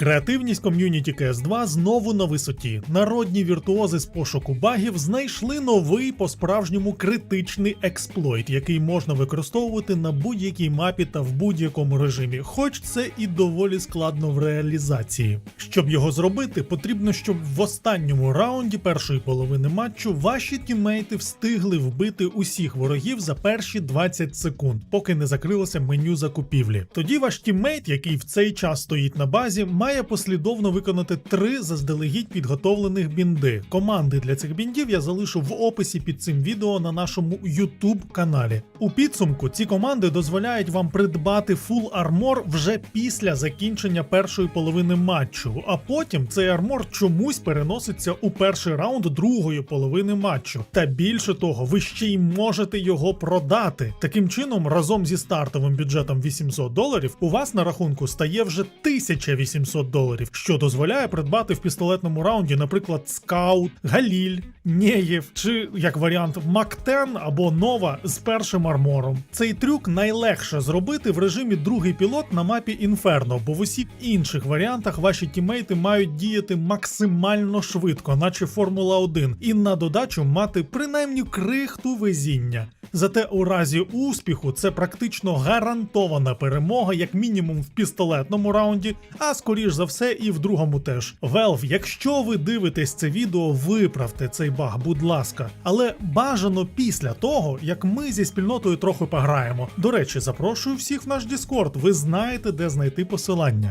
Креативність ком'юніті CS2 знову на висоті. Народні віртуози з пошуку багів знайшли новий по-справжньому критичний експлойт, який можна використовувати на будь-якій мапі та в будь-якому режимі, хоч це і доволі складно в реалізації. Щоб його зробити, потрібно, щоб в останньому раунді першої половини матчу ваші тіммейти встигли вбити усіх ворогів за перші 20 секунд, поки не закрилося меню закупівлі. Тоді ваш тіммейт, який в цей час стоїть на базі, має послідовно виконати три заздалегідь підготовлених бінди. Команди для цих біндів я залишу в описі під цим відео на нашому YouTube каналі. У підсумку ці команди дозволяють вам придбати фул армор вже після закінчення першої половини матчу, а потім цей армор чомусь переноситься у перший раунд другої половини матчу. Та більше того, ви ще й можете його продати. Таким чином, разом зі стартовим бюджетом 800 доларів, у вас на рахунку стає вже 1800 доларів, що дозволяє придбати в пістолетному раунді, наприклад, скаут, галіль, неєв чи як варіант Мактен або Нова з першим армором. Цей трюк найлегше зробити в режимі другий пілот на мапі Інферно, бо в усіх інших варіантах ваші тімейти мають діяти максимально швидко, наче Формула 1, і на додачу мати принаймні крихту везіння. Зате у разі успіху це практично гарантована перемога, як мінімум в пістолетному раунді, а скоріш за все і в другому теж. Valve, якщо ви дивитесь це відео, виправте цей баг, будь ласка. Але бажано після того, як ми зі спільнотою трохи пограємо. До речі, запрошую всіх в наш Discord, ви знаєте, де знайти посилання.